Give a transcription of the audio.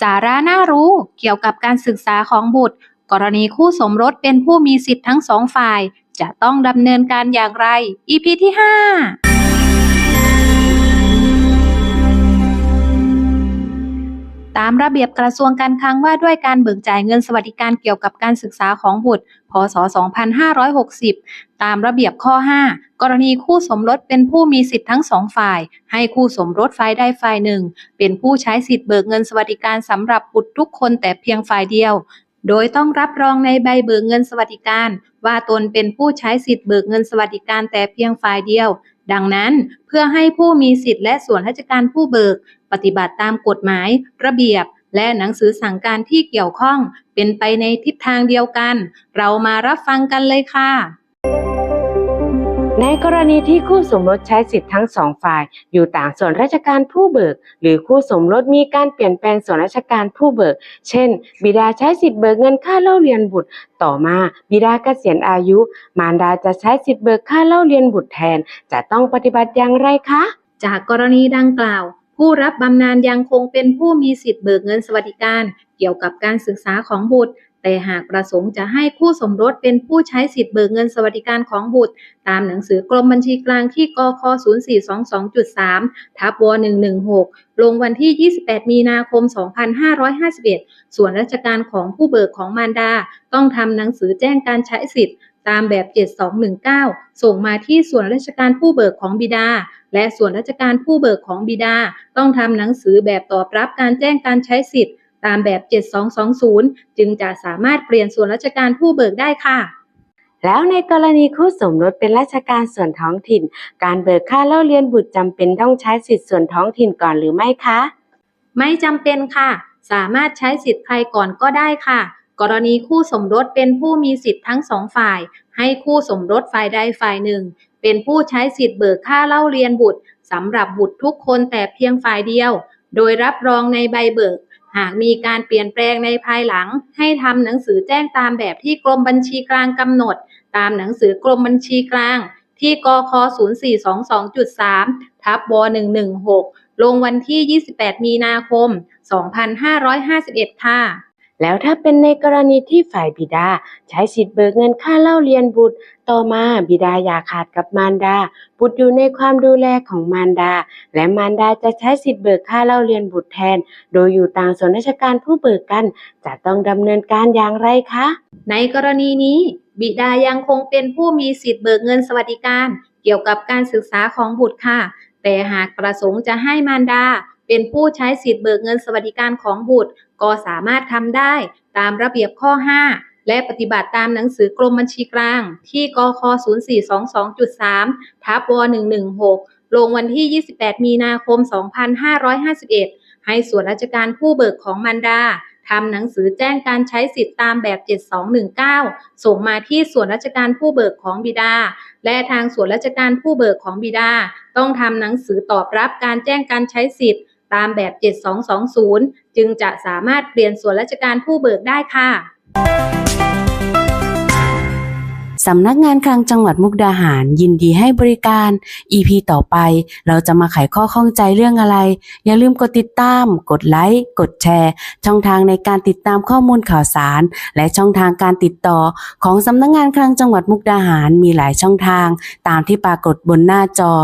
สาระน่ารู้เกี่ยวกับการศึกษาของบุตร กรณีคู่สมรสเป็นผู้มีสิทธิ์ทั้งสองฝ่าย จะต้องดำเนินการอย่างไร EP ที่ 5 ตามระเบียบกระทรวงการคลังว่าด้วยการเบิกจ่ายเงินสวัสดิการเกี่ยวกับการศึกษาของบุตร พศ 2560 ตามระเบียบข้อ 5 กรณีคู่สมรสเป็นผู้มีสิทธิ์ทั้งสองฝ่าย ให้คู่สมรสฝ่ายใดฝ่ายหนึ่ง เป็นผู้ใช้สิทธิ์เบิกเงินสวัสดิการสำหรับบุตรทุกคนแต่เพียงฝ่ายเดียว โดยต้องรับรองในใบเบิกเงินสวัสดิการ ว่าตนเป็นผู้ใช้สิทธิ์เบิกเงินสวัสดิการแต่เพียงฝ่ายเดียว ดังนั้นเพื่อให้ผู้มีสิทธิ์และส่วนราชการผู้เบิก ปฏิบัติตามกฎหมาย ระเบียบ และหนังสือสั่งการที่เกี่ยวข้อง เป็นไปในทิศทางเดียวกัน เรามารับฟังกันเลยค่ะ ในกรณีที่คู่สมรสใช้สิทธิ์ทั้งสองฝ่าย อยู่ต่างส่วนราชการผู้เบิก หรือคู่สมรสมีการเปลี่ยนแปลงส่วนราชการผู้เบิก เช่น บิดาใช้สิทธิ์เบิกเงินค่าเล่าเรียนบุตร ต่อมาบิดาเกษียณอายุ มารดาจะใช้สิทธิ์เบิกค่าเล่าเรียนบุตรแทน จะต้องปฏิบัติอย่างไรคะ จากกรณีดังกล่าว ผู้รับบำนาญยังคงเป็นผู้มีสิทธิ์เบิกเงินสวัสดิการ เกี่ยวกับการศึกษาของบุตร แต่หากประสงค์จะให้คู่สมรสเป็นผู้ใช้สิทธิ์เบิกเงินสวัสดิการของบุตร ตามหนังสือกรมบัญชีกลางที่กค0422.3ทับว116 ลงวันที่ 28 มีนาคม 2551 ส่วนราชการของผู้เบิกของมารดา ต้องทำหนังสือแจ้งการใช้สิทธิ์ตามแบบ 7219 ส่งมาที่ส่วนราชการผู้เบิกของบิดา และส่วนราชการผู้เบิกของบิดา ต้องทำหนังสือแบบตอบรับการแจ้งการใช้สิทธิ์ ตามแบบ 7220 จึงจะสามารถเปลี่ยนส่วนราชการผู้เบิกได้ค่ะ แล้วในกรณีคู่สมรสเป็นราชการส่วนท้องถิ่น การเบิกค่าเล่าเรียนบุตรจำเป็นต้องใช้สิทธิ์ส่วนท้องถิ่นก่อนหรือไม่คะ ไม่จำเป็นค่ะ สามารถใช้สิทธิ์ใครก่อนก็ได้ค่ะ กรณีคู่สมรสเป็นผู้มีสิทธิ์ทั้งสองฝ่าย ให้คู่สมรสฝ่ายใดฝ่ายหนึ่ง เป็นผู้ใช้สิทธิ์เบิกค่าเล่าเรียนบุตรสำหรับบุตรทุกคนแต่เพียงฝ่ายเดียว โดยรับรองในใบเบิก หากมีการเปลี่ยนแปลงในภายหลัง ให้ทำหนังสือแจ้งตามแบบที่กรมบัญชีกลางกำหนด ตามหนังสือกรมบัญชีกลาง ที่กค0422.3ทับว116 ลงวันที่ 28 มีนาคม 2551 ค่ะ แล้วถ้าเป็นในกรณีที่ฝ่ายบิดา ใช้สิทธิ์เบิกเงินค่าเล่าเรียนบุตร ต่อมาบิดาอย่าขาดกับมารดา บุตรอยู่ในความดูแลของมารดา และมารดาจะใช้สิทธิ์เบิกค่าเล่าเรียนบุตรแทน โดยอยู่ต่างส่วนราชการผู้เบิกกัน จะต้องดำเนินการอย่างไรคะ ในกรณีนี้ บิดายังคงเป็นผู้มีสิทธิ์เบิกเงินสวัสดิการ เกี่ยวกับการศึกษาของบุตรค่ะ แต่หากประสงค์จะให้มารดา เป็นผู้ใช้สิทธิ์เบิกเงินสวัสดิการของบุตร ก็สามารถทำได้ตามระเบียบข้อ 5 และปฏิบัติตามหนังสือกรมบัญชีกลาง ที่กค0422.3ทับว116 ลงวันที่ 28 มีนาคม 2551 ให้ส่วนราชการผู้เบิกของมารดาทำหนังสือแจ้งการใช้สิทธิ์ตามแบบ 7219 ส่งมาที่ส่วนราชการผู้เบิกของบิดา และทางส่วนราชการผู้เบิกของบิดา ต้องทำหนังสือตอบรับการแจ้งการใช้สิทธิ์ ตามแบบ 7220 จึงจะสามารถเปลี่ยนส่วนราชการผู้เบิกได้ค่ะสำนักงานคลังจังหวัดมุกดาหารยินดีให้บริการ EP ต่อไป เราจะมาไขข้อข้องใจเรื่องอะไร อย่าลืมกดติดตาม กดไลค์ กดแชร์ ช่องทางในการติดตามข้อมูลข่าวสาร และช่องทางการติดต่อ ของสำนักงานคลังจังหวัดมุกดาหารมีหลายช่องทาง ตามที่ปรากฏบนหน้าจอ